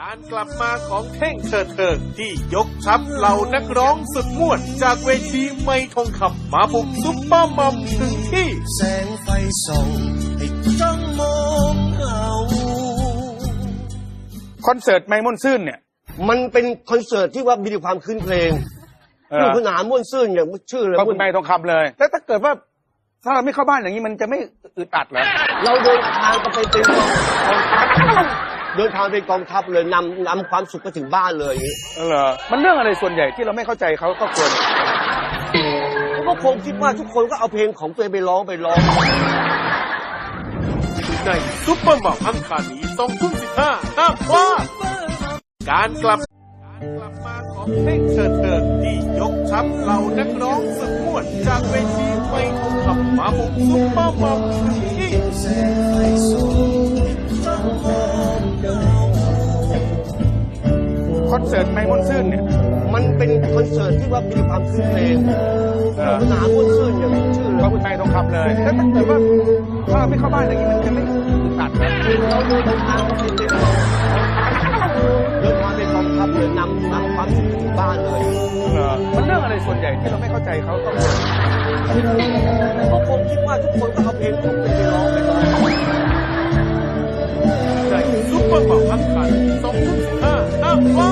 การกลับมาของเท่งเถิดเทิงที่ยกทัพเหล่านักร้องสุดม่วน จากเวทีไม่ทองคำมาบุกซุปเปอร์มัมถึงที่ แสงไฟส่องให้จ้องมองเอาคอนเสิร์ตไมม่วนซื่นเนี่ย มันเป็นคอนเสิร์ตที่ว่ามีแต่ความคืนเพลงเอคู่อขนานม่วนซื่นอย่างชื่อเลยก็คุณไมทองคำเลย แล้วถ้าเกิดว่าถ้าเราไม่เข้าบ้านอย่างนี้มันจะไม่อึดอัดเหรอเราเดินทางกันไปเป็นกองทัพ เดินทางเป็นกองทัพเลยนำนำความสุขไปถึงบ้านเลยอย่างนี้เออเหรอมันเรื่องอะไรส่วนใหญ่ที่เราไม่เข้าใจเขาก็ควรผมก็คงคิดว่าทุกคนก็เอาเพลงของตัวเองไปร้องไปร้อง ในซุปเปอร์มัมอังคารนี้2ทุ่ม15ห้ามพลาดการกลับการกลับมาของเท่งเถิดเทิงที่ยกทัพเหล่านักร้องสุดม่วนจากเวทีไม่ทองคำมาบุกซุปเปอร์มัมถึงที่ คอนเสิร์ตไมม่วนซื่นเนี่ยมันเป็นคอนเสิร์ตที่ว่ามีแต่ความคืนเพลงเออคู่ขนานม่วนซื่นอย่างชื่อเลก็ยคุณไมทองคำเลยแล้วถ้าเกิดว่าถ้าเราไม่เข้าบ้านอย่างนี้มันจะไม่อึดอัดเหรอเราเดินทางกันไปเป็นกองเดินทางเป็นกองทัพเลยนำนำความสุขไปถึงบ้านเลยเหรอมันเรื่องอะไรส่วนใหญ่ที่เราไม่เข้าใจเขาก็ควรผมก็คงคิดว่าทุกคนก็เอาเพลงของตัวเองไปร้องไปร้องในซุปเปอร์มัมอังคารนี้2ทุ่ม15ห้ามพลาด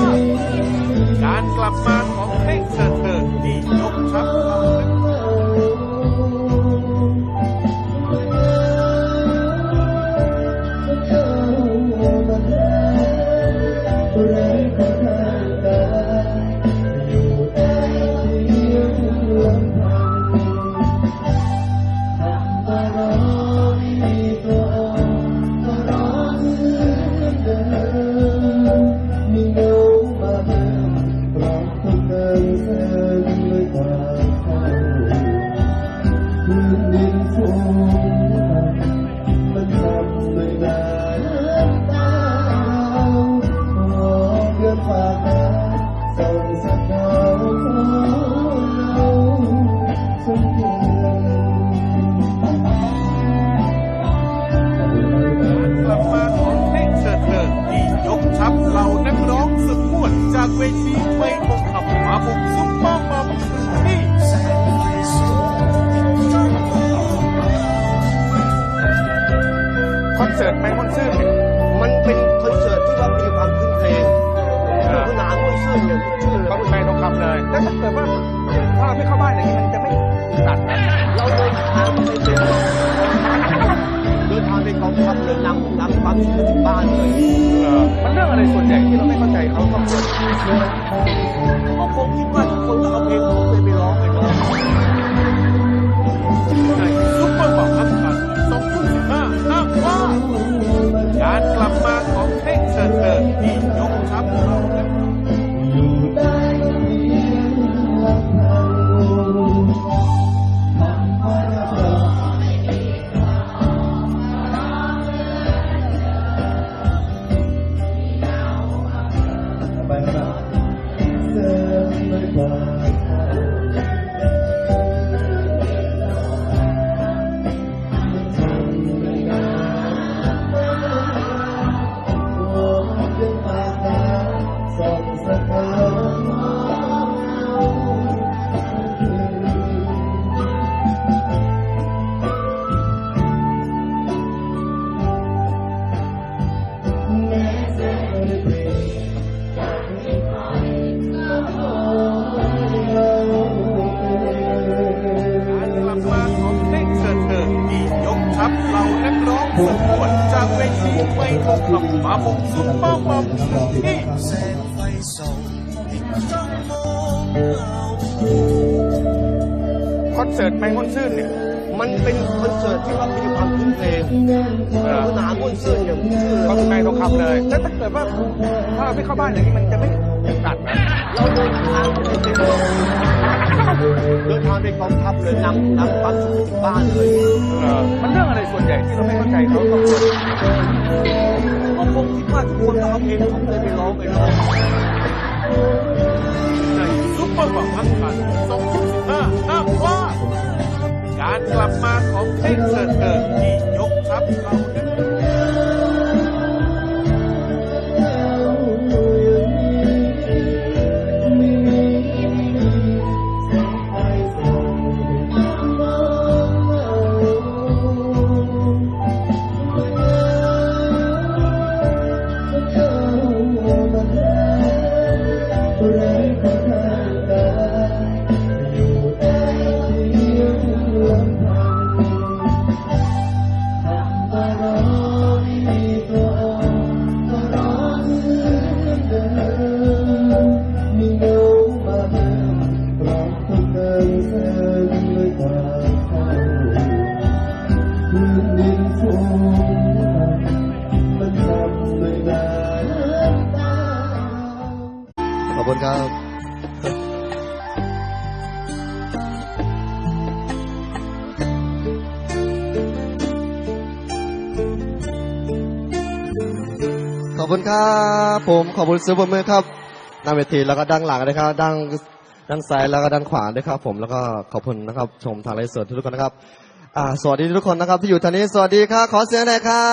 การกลับมาของเท่งเถิดเทิงที่ยกทัพเหล่านัก การกลับมาของเท่งเถิดเทิงที่ยกทัพเหล่านักร้องสุดม่วน จา เวทีไม่ทองคำมาบุกซุปเปอร์มัมถึงที่แสงไฟส่องให้จ้องมองเอาคอนเสิร์ตไมม่วนซื่นเนี่ยมันเป็นคอนเสิร์ตที่ว่ามีความ คืนเลงคู่ขนานม่ซื่อย่างชื่อเลก็ยคุณไมทองคำเลย แล้วถ้าเกิดว่าถ้าเราไม่เข้าบ้านอย่างนี้มันจะไม่อึดอัดเรอเราเดินทางกันไปเป็นกองเดินทางเป็นกองทัพเลยนำนำความสุขถึงบ้านเลยมันเรื่องอะไรส่วนใหญ่ที่เราไม่เข้าใจเขาก็ควรผมก็คงคิดว่าทุกคนก็เอาเพลงของตัวเองไปร้องไปร้องในซุปเปอร์มัมอังคารนี้2ทุ่ม15ห้ามพลาการกลับมาของเท่งเถิดเทิงที่ ทีไม่ทองคำมาบุกซุปเปอร์มัมถึงที่แสงไฟส่องให้จ้องมองเอาคอนเสิร์ตไมม่วนซื่นเนี่ย มันเป็นคอนเสิร์ตที่ว่ามีแต่ความคืนเพลงคู่ขนานม่วนซื่นอย่างชื่อเลก็ยคุณไมทองคำเลยแล้วถ้าเกิดว่าถ้าเราไม่เข้าบ้านอย่างนี้มันจะไม่อึดอัดเหรอเราเดินทางกันไปเป็นกองเดินทางเป็นกองทัพเลยนำนำความสุขไปถึงบ้านเลยเออมันเรื่องอะไรส่วนใหญ่ที่เราไม่เข้าใจเขาก็ คิดว่าทุกคนก็เอาเพลงผมเลยไปร้องไปร้องในซุปเปอร์มัมอังคารนี้2ทุ่ม15ห้ามพลาดการกลับมาของเพลงเถิดเกิดที่ยกทัพเรา ครับขอบคุณครับผมขอบคุณซูเปอร์เมอร์ครับหน้าเวทีแล้วก็ด้านหลังนะครับด้านด้านซ้ายแล้วก็ด้านขวาด้วยครับ ผมแล้วก็ขอบคุณนะครับ ชมทางไลฟ์สดทุกคนนะครับสวัสดีทุกคนนะครับ ที่อยู่ทางนี้สวัสดีครับขอเสียงหน่อยครั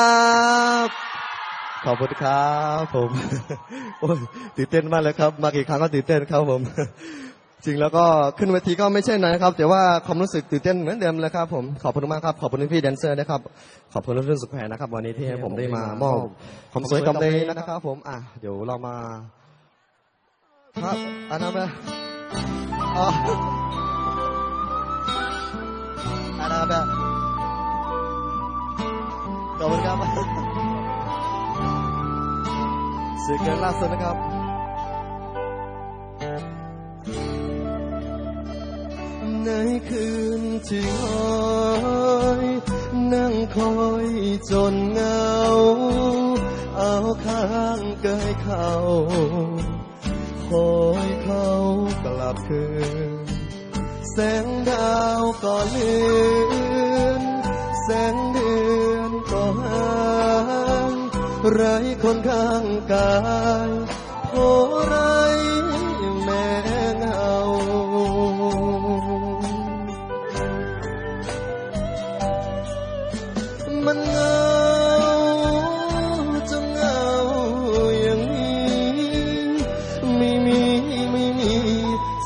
บ ขอบคุณครับผมโอ้ยตื่นเต้นมากเลยครับ มากี่ครั้งก็ตื่นเต้นครับผม จริงแล้วก็ขึ้นเวทีก็ไม่ใช่น้อยนะครับ แต่ว่าความรู้สึกตื่นเต้นเหมือนเดิมเลยครับผมขอบคุณมากครับขอบคุณพี่แดนเซอร์นะครับ ขอบคุณเรื่องสุขแพรนะครับ วันนี้ที่ให้ผมได้มามอบความสวยความดีนะครับผมอะเดี๋ยวเรามา ครับอันนั้นไหมอ๋ออันนั้นแบบขอบคุณครับ สื่อเกินล่าสุดนะครับ ในคืนที่หอยนั่งคอยจนเงา เอาข้างเกยเขาคอยเขากลับคืน แสงดาวก็เลือนแสง ไรคนข้างกายโพไรแม่เงามันเหงาจนเหงาอย่างนี้ ไม่มีไม่มี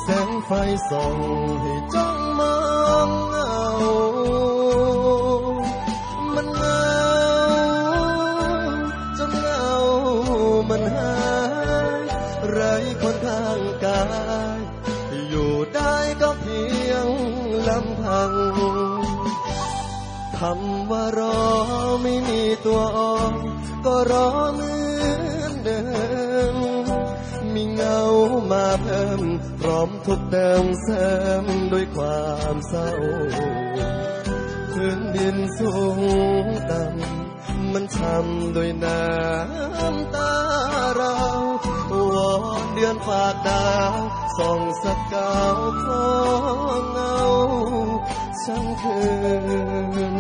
แสงไฟส่อง เพิ่มพร้อมทุกเติมเสริมด้วยความเศร้าพื้นดินสูงต่ำมันช้ำด้วยน้ำตาเราวอนเดือนฝากดาวส่องสักาวของเงาฉันคืน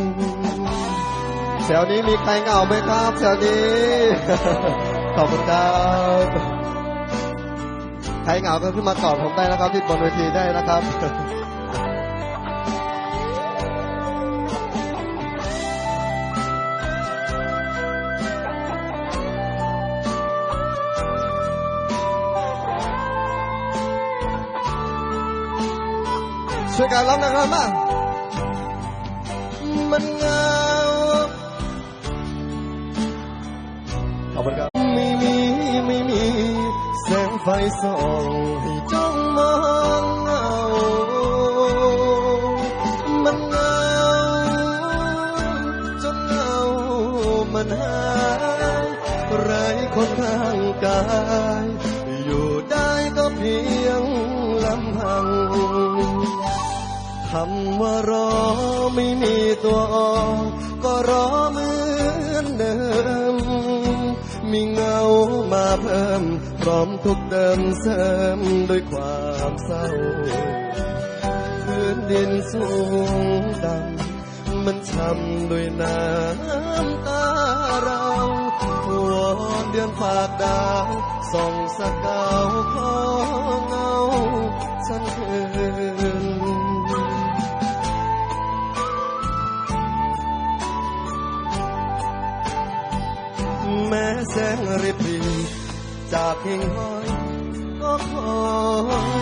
แถวนี้มีใครเหงาไหมครับแถวนี้ ขอบคุณครับ ใครเหงาก็ขึ้นมาตอบผมได้นะครับ ที่บนเวทีได้นะครับช่วยกันร้องนะครับมามันเหงาขอบคุณครับ ไฟส่องให้จ้องมองเงา มันเงาจนเงามันหายไรคนข้างกาย อยู่ได้ก็เพียงลำพังคำว่ารอไม่มีตัวออก็รอเมือ มามาเพิ่ม พร้อมทุกเติมเสริมด้วยความเศร้าพื้นดินสูงดำมันช้ำด้วยน้ำตาเราวอนเดือนฝากดาวส่องสกาวขอเงาฉันคื แสงริบรีจากหิ่งห้อยก็คอ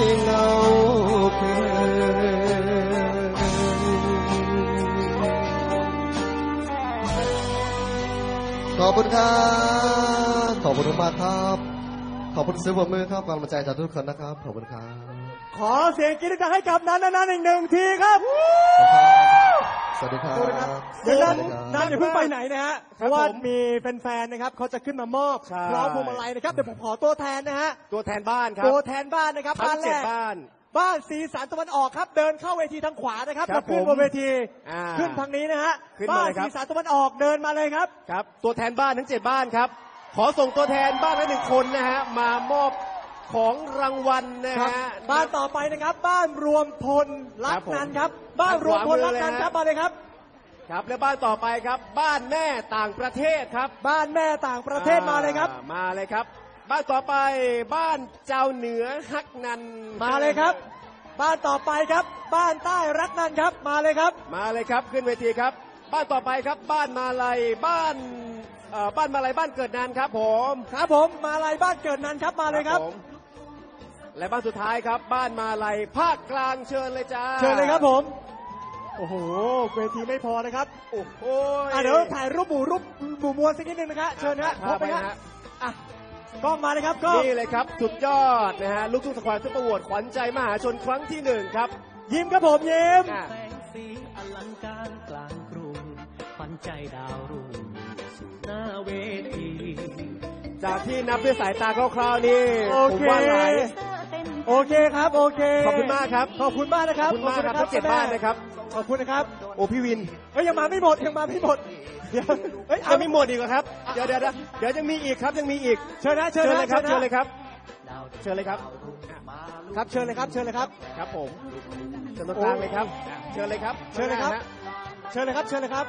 ยเงาเคืขอบคุณครับขอบคุณมากครับ ขอบคุณซื้อผมมือครับกำลังใจจากทุกคนนะครับ ขอบคุณครับ ขอเสียงกรี๊ดดังให้กับนันนันอีกหนึ่งทีครับ สวัสดีครับ เดี๋ยวนั้นสวัสดีครับนันอย่าเพิ่งไปไหนนะฮะ เพราะว่าผมมีแฟนๆ นะครับเขาจะขึ้นมามอบใช่ พร้อมพวงมาลัยนะครับ เดี๋ยวผมขอตัวแทนนะฮะ ตัวแทนบ้านครับตัวแทนบ้านนะครับ ทั้บ้างนแรเจ็ดก บ้าน บ้านสีสันตะวันออกครับ เดินเข้าเวทีทางขวานะครับครัแล้วขึ้นบผมบนเวที อ่าขึ้นทางนี้นะฮะ ขึ้นมาบ้านเลยครับ สีสันตะวันออกเดินมาเลยครับ ครับ ตัวแทนบ้านทั้งเจ็ดบ้านครับ ขอส่งตัวแทนบ้านละหนึ่งคนนะฮะ มามอบ ของรางวัลนะครับฮะ บ้านต่อไปนะครับ บ้านรวมพลรักนันครับ บ้านรวมพลรักนันครับมาเลยครับครับและบ้านต่อไปครับ บ้านแม่ต่างประเทศครับ บ้านแม่ต่างประเทศมาเลยครับอ่มาเลยครับ บ้านต่อไปบ้านเจ้าเหนือฮักนันมาเลยครับ บ้านต่อไปครับ บ้านใต้รักนันครับมาเลยครับ มาเลยครับขึ้นเวทีครับ บ้านต่อไปครับ บ้านมาลัยบ้านเอ่อบ้านมาลัยบ้านเกิดนานครับ ผมครับผมมาลายบ้านเกิดนันครับมาเลยครับผม และบ้านสุดท้ายครับ บ้านมาลัยภาคกลางเชิญเลยจ้าเชิญเลยครับผม โอ้โหเวทีไม่พอนะครับโอ้โหอะเดี๋ยวถ่ายรูปหมู่รูปหมู่มวลสักนิดนึงนะครับเชิญนะครพาบไหไปมนะฮะฮะอะกล้องมาเลยครับกล้องนี่เลยครับ สุดยอดนะฮะลูกทุ่งสควอตซุปเปอร์โหวตขวัญใจมหาชนครั้งที่หนึ่งครับ ยิ้มครับผมยิ้มอะแสงสีอลังการกลางกรุงขวัญใจดาวรุ่งสู่หน้าเวทีจากที่นับด้วยสายตาคร่าวๆนี่โอผมเคว่าหลายโอ เคครับ โอเคขอบคุณมากครับ ขอบคุณมากนะคขรัอบบคุณมากครับขทั้งเจ็ดบ้านนะครับ ขอบคุณนะครับโอ้พี่วินเฮ้ยยังมาไม่หมดยังมาไม่หมดเดี๋ยวเฮ้ยเอายังมีหมดอีกเหรอครับ เดี๋ยวเดี๋ยวเดี๋ยวเดี๋ยวยังมีอีกครับยังมีอีก เชิญนะเชิเชิญญนะเลยครับ เชิญเลยครับดาวเชิญเลยครับ ครับเชิญเลยครับเชิญเลยครับ ครับผมเชิญตรงกลางเลยครับ เชิญเลยครับ เชิญเลยครับข้างหน้าฮะเชิญเลยครับเชิญเลยครับ